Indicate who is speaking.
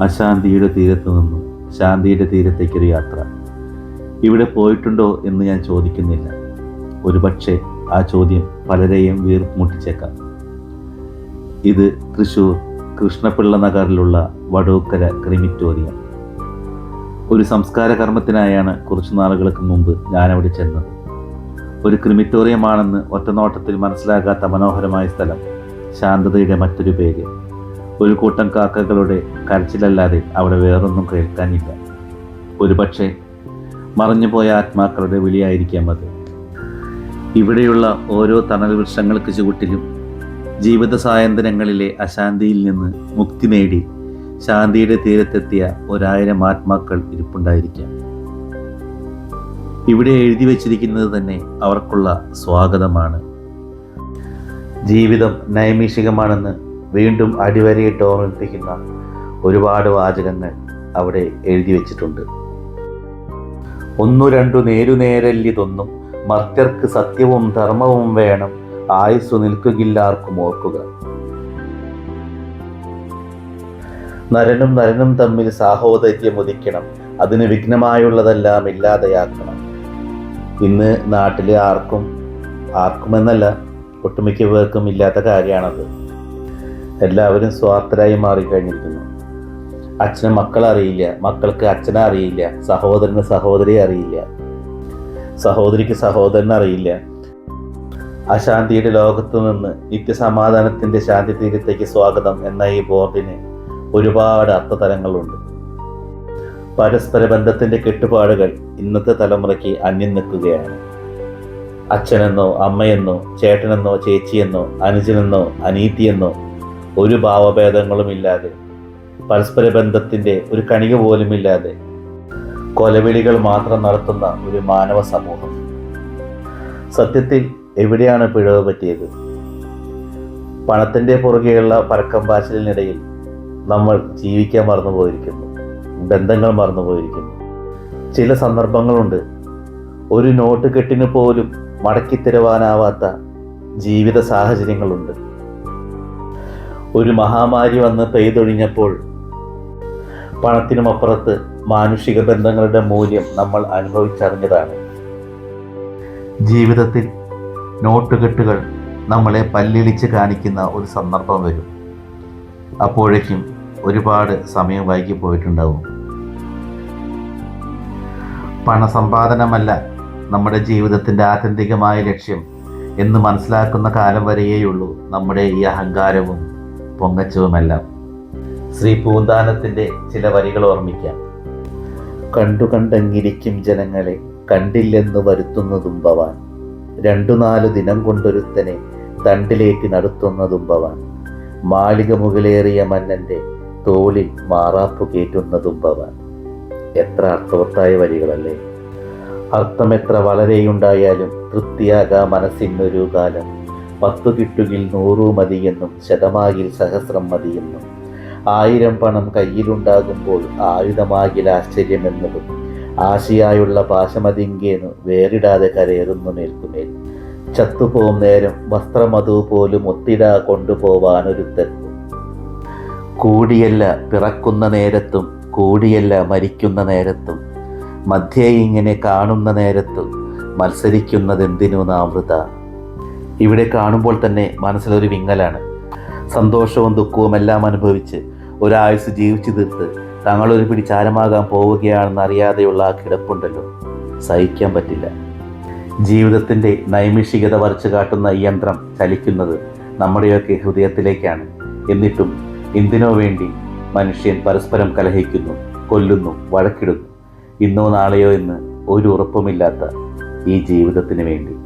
Speaker 1: അശാന്തിയുടെ തീരത്തു നിന്നും ശാന്തിയുടെ തീരത്തേക്കൊരു യാത്ര. ഇവിടെ പോയിട്ടുണ്ടോ എന്ന് ഞാൻ ചോദിക്കുന്നില്ല. ഒരുപക്ഷെ ആ ചോദ്യം പലരെയും വീർപ്പുമുട്ടിച്ചേക്കാം. ഇത് തൃശൂർ കൃഷ്ണപിള്ള നഗറിലുള്ള വടൂക്കര ക്രിമിറ്റോറിയം. ഒരു സംസ്കാര കർമ്മത്തിനായാണ് കുറച്ചു നാളുകൾക്ക് മുമ്പ് ഞാനവിടെ ചെന്നത്. ഒരു ക്രിമിറ്റോറിയമാണെന്ന് ഒറ്റനോട്ടത്തിൽ മനസ്സിലാകാത്ത മനോഹരമായ സ്ഥലം ശാന്തതയുടെ മറ്റൊരു പേര്. ഒരു കൂട്ടം കാക്കകളുടെ കരച്ചിലല്ലാതെ അവിടെ വേറൊന്നും കേൾക്കാനില്ല. ഒരുപക്ഷെ മറഞ്ഞുപോയ ആത്മാക്കളുടെ വിളിയായിരിക്കാം അത്. ഇവിടെയുള്ള ഓരോ തണൽ വൃക്ഷങ്ങൾക്ക് ചുവട്ടിലും ജീവിത സായന്തനങ്ങളിലെ അശാന്തിയിൽ നിന്ന് മുക്തി നേടി ശാന്തിയുടെ തീരത്തെത്തിയ ഒരായിരം ആത്മാക്കൾ ഇരിപ്പുണ്ടായിരിക്കാം. ഇവിടെ എഴുതി വച്ചിരിക്കുന്നത് തന്നെ അവർക്കുള്ള സ്വാഗതമാണ്. ജീവിതം നൈമിഷികമാണെന്ന് വീണ്ടും അടിവരയിട്ട് ഓർമ്മിപ്പിക്കുന്ന ഒരുപാട് വാചകങ്ങൾ അവിടെ എഴുതി വച്ചിട്ടുണ്ട്. ഒന്നു രണ്ടു നേരുനേരല്ലിതൊന്നും മർത്യർക്ക് സത്യവും ധർമ്മവും വേണം ആയുസ് നിൽക്കുകില്ലാർക്കും ഓർക്കുക. നരനും നരനും തമ്മിൽ സാഹോദര്യം ഉദിക്കണം അതിന് വിഘ്നമായുള്ളതെല്ലാം ഇല്ലാതെയാക്കണം. ഇന്ന് നാട്ടിലെ ആർക്കും ആർക്കുമെന്നല്ല ഒട്ടുമിക്ക പേർക്കും ഇല്ലാത്ത കാര്യമാണത്. എല്ലാവരും സ്വാർത്ഥരായി മാറിക്കഴിഞ്ഞിരിക്കുന്നു. അച്ഛന് മക്കളെ അറിയില്ല മക്കൾക്ക് അച്ഛനെ അറിയില്ല സഹോദരന് സഹോദരിയെ അറിയില്ല സഹോദരിക്ക് സഹോദരനെ അറിയില്ല. അശാന്തിയുടെ ലോകത്തു നിന്ന് നിത്യസമാധാനത്തിന്റെ ശാന്തി തീരത്തേക്ക് സ്വാഗതം എന്ന ഈ ബോർഡിന് ഒരുപാട് അർത്ഥതലങ്ങളുണ്ട്. പരസ്പര ബന്ധത്തിന്റെ കെട്ടുപാടുകൾ ഇന്നത്തെ തലമുറയ്ക്ക് അന്യം നിൽക്കുകയാണ്. അച്ഛനെന്നോ അമ്മയെന്നോ ചേട്ടനെന്നോ ചേച്ചിയെന്നോ അനുജനെന്നോ അനീതിയെന്നോ ഒരു ഭാവഭേദങ്ങളും ഇല്ലാതെ പരസ്പര ബന്ധത്തിന്റെ ഒരു കണിക പോലും ഇല്ലാതെ കൊലവിളികൾ മാത്രം നടത്തുന്ന ഒരു മാനവ സമൂഹം. സത്യത്തിൽ എവിടെയാണ് പിഴവ് പറ്റിയത്? പണത്തിന്റെ പുറകെയുള്ള പരക്കം പാച്ചിലിനിടയിൽ നമ്മൾ ജീവിക്കാൻ മറന്നുപോയിരിക്കുന്നു. ബന്ധങ്ങൾ മറന്നുപോയിരിക്കുന്നു. ചില സന്ദർഭങ്ങളുണ്ട്. ഒരു നോട്ട് കെട്ടിന് പോലും മടക്കി തരുവാനാവാത്ത ജീവിത സാഹചര്യങ്ങളുണ്ട്. ഒരു മഹാമാരി വന്ന് പെയ്തൊഴിഞ്ഞപ്പോൾ പണത്തിനുമപ്പുറത്ത് മാനുഷിക ബന്ധങ്ങളുടെ മൂല്യം നമ്മൾ അനുഭവിച്ചറിഞ്ഞതാണ്. ജീവിതത്തിൽ നോട്ടുകെട്ടുകൾ നമ്മളെ പല്ലിളിച്ച് കാണിക്കുന്ന ഒരു സന്ദർഭം വരും. അപ്പോഴേക്കും ഒരുപാട് സമയം വൈകി പോയിട്ടുണ്ടാവും പണസമ്പാദനമല്ല നമ്മുടെ ജീവിതത്തിന്റെ ആത്യന്തികമായ ലക്ഷ്യം എന്ന് മനസ്സിലാക്കുന്ന കാലം വരെയേയുള്ളൂ നമ്മുടെ ഈ അഹങ്കാരവും പൊങ്ങച്ചവുമെല്ലാം ശ്രീ പൂന്താനത്തിന്റെ ചില വരികൾ ഓർമ്മിക്കാം. കണ്ടു കണ്ടങ്ങിരിക്കും ജനങ്ങളെ കണ്ടില്ലെന്ന് വരുത്തുന്നതും ഭവാൻ. രണ്ടു നാല് ദിനം കൊണ്ടൊരുത്തനെ തണ്ടിലേക്ക് നടത്തുന്നതും ഭവാൻ. മാളിക മുകളേറിയ മന്നന്റെ തോളിൽ മാറാപ്പു കയറ്റുന്നതും ഭവാൻ. എത്ര അർത്ഥവത്തായ വരികളല്ലേ. അർത്ഥമെത്ര വളരെയുണ്ടായാലും തൃപ്തിയാകാ മനസ്സിനൊരു കാലം. പത്തു കിട്ടുകിൽ നൂറു മതിയെന്നും ശതമാകിൽ സഹസ്രം മതിയെന്നും. ആയിരം പണം കയ്യിലുണ്ടാകുമ്പോൾ ആയുധമാകിൽ ആശ്ചര്യമെന്നതും ആശയായുള്ള പാശമതിങ്കേന്നു വേറിടാതെ കരയറുന്നു മേൽക്കുമേൽ. ചത്തുപോം നേരം വസ്ത്രമതു പോലും ഒത്തിടാ കൊണ്ടുപോവാനൊരുത്തൻ. കൂടിയല്ല പിറക്കുന്ന നേരത്തും കൂടിയല്ല മരിക്കുന്ന നേരത്തും. മധ്യേ ഇങ്ങനെ കാണുന്ന നേരത്തും മത്സരിക്കുന്നതെന്തിനു നാമൃത ഇവിടെ കാണുമ്പോൾ തന്നെ മനസ്സിലൊരു വിങ്ങലാണ്. സന്തോഷവും ദുഃഖവും എല്ലാം അനുഭവിച്ച് ഒരായുസ് ജീവിച്ചു തീർത്ത് തങ്ങളൊരു പിടി ചാരമാകാൻ പോവുകയാണെന്ന് അറിയാതെയുള്ള ആ കിടപ്പുണ്ടല്ലോ. സഹിക്കാൻ പറ്റില്ല. ജീവിതത്തിന്റെ നൈമിഷികത വരച്ചു കാട്ടുന്ന ഈ യന്ത്രം ചലിക്കുന്നത് നമ്മുടെയൊക്കെ ഹൃദയത്തിലേക്കാണ്. എന്നിട്ടും എന്തിനോ വേണ്ടി മനുഷ്യൻ പരസ്പരം കലഹിക്കുന്നു കൊല്ലുന്നു വഴക്കിടുന്നു. ഇന്നോ നാളെയോ എന്ന് ഒരു ഉറപ്പുമില്ലാത്ത ഈ ജീവിതത്തിന് വേണ്ടി.